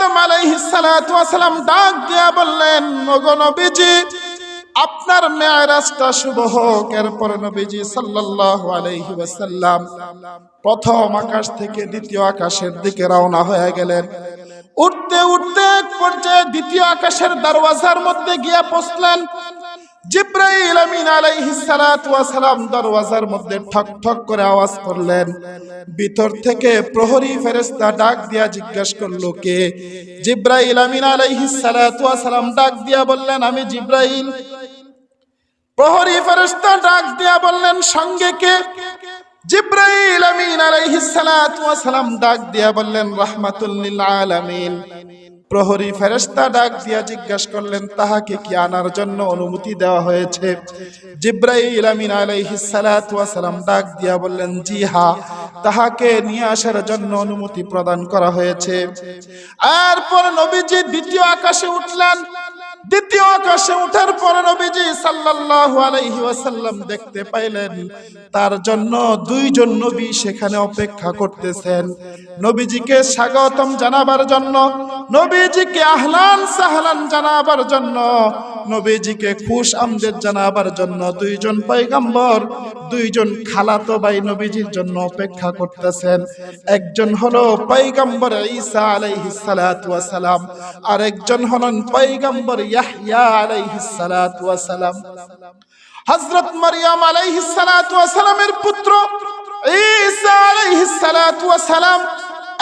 আদম আলাইহিস সালাতু ওয়াসালাম ডাক দিয়া বললেন, ওগো নবীজি, আপনার মেয়ারাজটা শুভ হোক। এরপর নবীজি সাল্লাল্লাহু আলাইহি ওয়াসাল্লাম প্রথম আকাশ থেকে দ্বিতীয় আকাশের দিকে রওনা হয়ে গেলেন। উঠতে উঠতে এক পর্যায়ে দ্বিতীয় আকাশের দরওয়াজার মধ্যে গিয়া পৌঁছলেন জিব্রাইল আমিন আলাইহিস সালাতু সালাম দরওয়াজার মধ্যে ঠক ঠক করে আওয়াজ করলেন। ভিতর থেকে প্রহরী ফেরেশতা ডাক দিয়া জিজ্ঞাসা করল, কে? জিব্রাইল আমিন আলাইহিস সালাতু সালাম ডাক দিয়া বললেন, আমি জিব্রাইল। প্রহরী ফেরেশতা ডাক দিয়া বললেন, সঙ্গে কে? জিব্রাইল আমিন আলাইহিস সালাতু সালাম ডাক দিয়া বললেন, রাহমাতুল লিল আলামিন। প্রহরী ফেরেস্তা ডাক দিয়া জিজ্ঞাসা করলেন, তাহাকে কি আনার জন্য অনুমতি দেওয়া হয়েছে? জিব্রাইল আমিন সালাম ডাক দিয়া বললেন, জি হ্যাঁ তাহাকে নিয়ে আসার জন্য অনুমতি প্রদান করা হয়েছে। আর পর নবীজি দ্বিতীয় আকাশে উঠলেন। দ্বিতীয় আকাশে উঠার পরে নবীজি সাল্লাল্লাহু আলাইহি ওয়াসাল্লাম দেখতে পাইলেন, তার জন্য দুইজন নবী সেখানে অপেক্ষা করতেছেন। নবীজিকে স্বাগতম জানাবার জন্য, নবীজিকে আহলান সাহলান জানাবার জন্য নবীজিকে খুশ আমদের জানাবার জন্য দুইজন পয়গম্বর, দুইজন খালাতো ভাই নবীজির জন্য অপেক্ষা করতেছেন। একজন হলো পয়গম্বর ঈসা আলাইহিস সালাতু ওয়া সালাম আর একজন হলেন পয়গম্বর ইয়াহইয়া আলাইহিস সালাতু ওয়া সালাম। হযরত মারইয়াম আলাইহিস সালাতু ওয়া সালামের পুত্র ঈসা আলাইহিস সালাতু ওয়া সালাম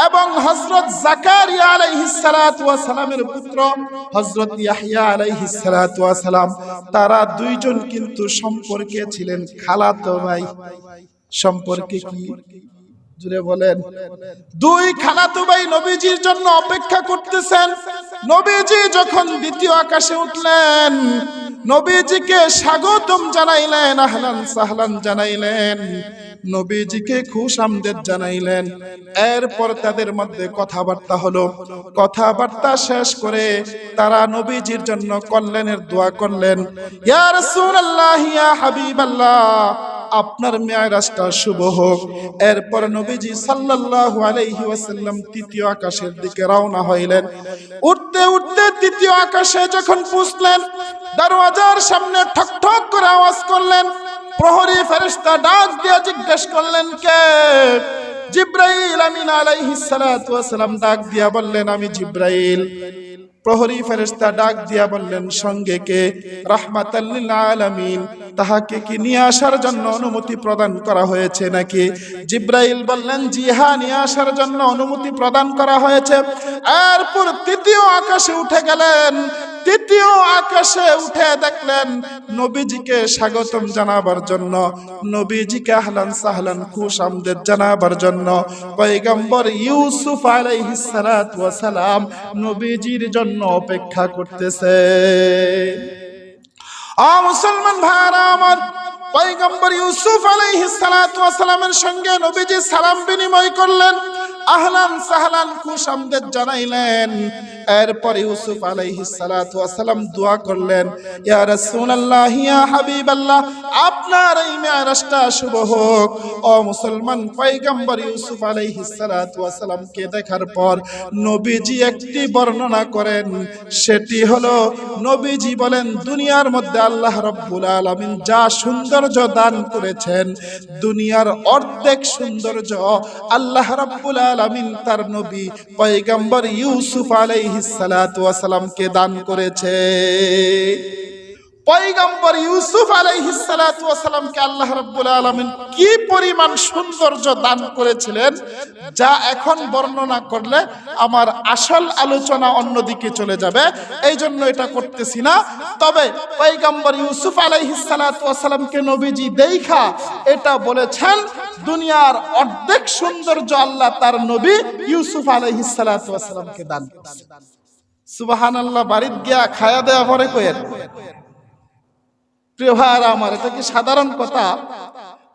এবং হজরত জাকারিয়া আলাইহিস সালাতু ওয়া সালামের পুত্র হযরত ইয়াহইয়া আলাইহিস সালাতু ওয়া সালাম, তারা দুইজন কিন্তু সম্পর্কে ছিলেন খালাতো ভাই। সম্পর্কে কি? জুড়ে বলেন। দুই খালাতো ভাই নবীজির জন্য অপেক্ষা করতেছেন। নবীজি যখন দ্বিতীয় আকাশে উঠলেন নবীজিকে স্বাগতম জানাইলেন, আহলান সাহলান জানাইলেন। নবীজিকে খুশ আমদের জানাইলেন। এরপর তাদের মধ্যে কথাবার্তা হলো। কথাবার্তা শেষ করে তারা নবীজির জন্য কল্যাণের দোয়া করলেন। ইয়া রাসূলুল্লাহ, ইয়া হাবিবাল্লাহ আপনার মেয়ারাজটা শুভ হোক। এরপর নবীজি সাল্লাল্লাহু আলাইহি ওয়াসাল্লাম তৃতীয় আকাশের দিকে রওনা হইলেন। উঠতে উঠতে তৃতীয় আকাশে যখন পৌঁছলেন দরওয়াজার সামনে ঠক ঠক করে আওয়াজ করলেন। প্রহরী ফেরেশতা ডাক দিয়ে জিজ্ঞেস করলেন, কে? জিব্রাইল আমিন আলাইহিস সালাতু ওয়াসালাম ডাক দিয়া বললেন, আমি জিব্রাইল। প্রহরী ফেরেশতা ডাক দিয়া বললেন, সঙ্গে কে? রাহমাতাল্লিল আলামিন। তাহাকে কি নিয়ে আসার জন্য অনুমতি প্রদান করা হয়েছে নাকি? জিব্রাইল বললেন, জি হ্যাঁ নিয়ে আসার জন্য অনুমতি প্রদান করা হয়েছে। এরপর তৃতীয় আকাশে উঠে গেলেন। তৃতীয় আকাশে উঠে দেখলেন, নবীজিকে স্বাগতম জানাবার জন্য, নবীজিকে আহলান সাহলান খুশ আমদের জানাবার জন্য। পয়গম্বর ইউসুফ আলাইহিস সালাম নবীজির জন্য অপেক্ষা করতেছে। আ মুসলমান ভাইরা আমার পয়গম্বর ইউসুফ আলাইহিস সালাতু ওয়াস সালামের সঙ্গে নবীজি সালাম বিনিময় করলেন। আহলান সাহলান খুশ আমদের জানাইলেন। এরপর ইউসুফ আলাইহিস সালাতু ওয়া সালাম দোয়া করলেন, ইয়া রাসূলুল্লাহ, ইয়া হাবিবাল্লাহ, আপনার এই মেরাজটা শুভ হোক। ও মুসলমান পয়গম্বর ইউসুফ আলাইহিস সালাতু ওয়া সালামকে দেখার পর নবীজি একটি বর্ণনা করেন, সেটি হলো, নবীজি বলেন, দুনিয়ার মধ্যে আল্লাহ রাব্বুল আলামিন যা সৌন্দর্য দান করেছেন, দুনিয়ার অর্ধেক সৌন্দর্য আল্লাহ রাব্বুল আলামিন তার নবী পয়গাম্বর ইউসুফ আলাইহিস সালাতু ওয়া সালামকে দান করেছে। পয়গম্বর ইউসুফ আলাইহিস সালাতু ওয়া সালামকে আল্লাহ রাব্বুল আলামিন কি পরিমাণ সৌন্দর্য দান করেছিলেন, যা এখন বর্ণনা করলে আমার আসল আলোচনা অন্যদিকে চলে যাবে। এই জন্য এটা করতেছি না। তবে পয়গম্বর ইউসুফ আলাইহিস সালাতু ওয়া সালামকে নবীজি দেইখা এটা বলেছেন, দুনিয়ার অর্ধেক সৌন্দর্য আল্লাহ তার নবী ইউসুফ আলাইহিস সালাতু ওয়া সালামকে দান করেছেন। সুবহানাল্লাহ, বাড়িত গিয়া খায়া দেয়া পরে কয়ের প্রিয় ভাইয়ারা আমার, এটা কি সাধারণ কথা?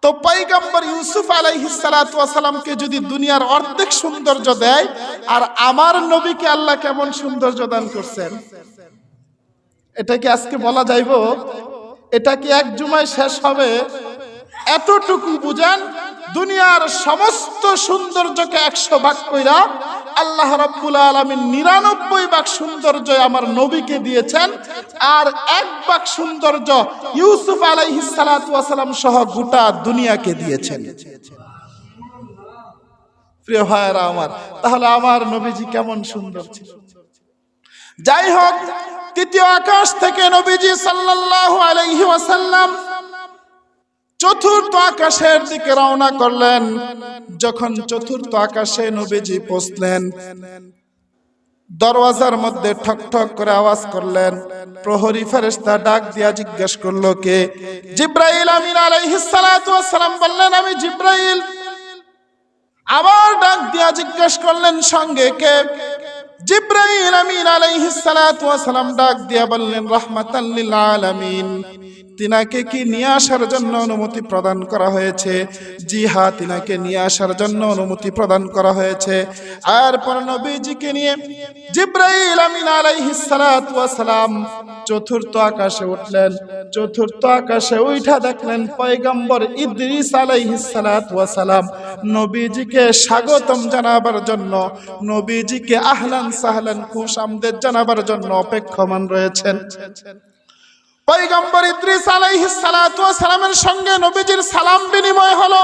তো পয়গম্বর ইউসুফ আলাইহিস সালাতু ওয়া সালামকে যদি দুনিয়ার অর্ধেক সৌন্দর্য দেয়, আর আমার নবীকে আল্লাহ কেমন সৌন্দর্য দান করছেন? এটা কি আজকে বলা যাইব? এটা কি এক জুমায় শেষ হবে? এতটুকু বুঝেন, দুনিয়ার সমস্ত সৌন্দর্যকে একশো ভাগ কইরা আল্লাহ রাব্বুল আলামিন নিরানব্বই ভাগ সৌন্দর্য আমার নবীকে দিয়েছেন, আর এক ভাগ সৌন্দর্য ইউসুফ আলাইহিস সালাতু ওয়াসালাম সহ গোটা দুনিয়াকে দিয়েছেন। প্রিয় আমার, তাহলে আমার নবীজি কেমন সুন্দর ছিল। যাই হোক, তৃতীয় আকাশ থেকে নবীজি সাল্লাল্লাহু আলাইহি ওয়াসাল্লাম চতুর্থ আকাশের দিকে রওনা করলেন। যখন চতুর্থ আকাশে নবীজি পৌঁছলেন, দরওয়াজার মধ্যে ঠক ঠক করে আওয়াজ করলেন। প্রহরী ফেরেস্তা ডাক দিয়া জিজ্ঞেস করল, কে? জিব্রাইল আমিন সালাম বললেন, আমি জিব্রাইল। আবার ডাক দিয়া জিজ্ঞেস করলেন, সঙ্গে কে? জিব্রাইল আমিন আলাইহিস সালাতু সালাম ডাক দিয়া বললেন, রাহমাতাল লিল আলামিন। তিনাকে কি নিয়ে আসার জন্য অনুমতি প্রদান করা হয়েছে? জি হ্যাঁ তিনাকে নিয়ে আসার জন্য অনুমতি প্রদান করা হয়েছে। আর পর নবীজিকে নিয়ে জিব্রাইল আমিন আলাইহিস সালাতু সালাম চতুর্থ আকাশে উঠলেন। চতুর্থ আকাশে উঠা দেখলেন পয়গম্বর ইদ্রিস আলাইহিস সালাতু সালাম নবীজিকে স্বাগতম জানাবার জন্য নবীজিকে আহলান সাহলান আমদের জানাবার জন্য অপেক্ষমান রয়েছেন। পৈগম্বর ইদ্রিস আলাইহিস সালামের সঙ্গে নবীজির সালাম বিনিময় হলো।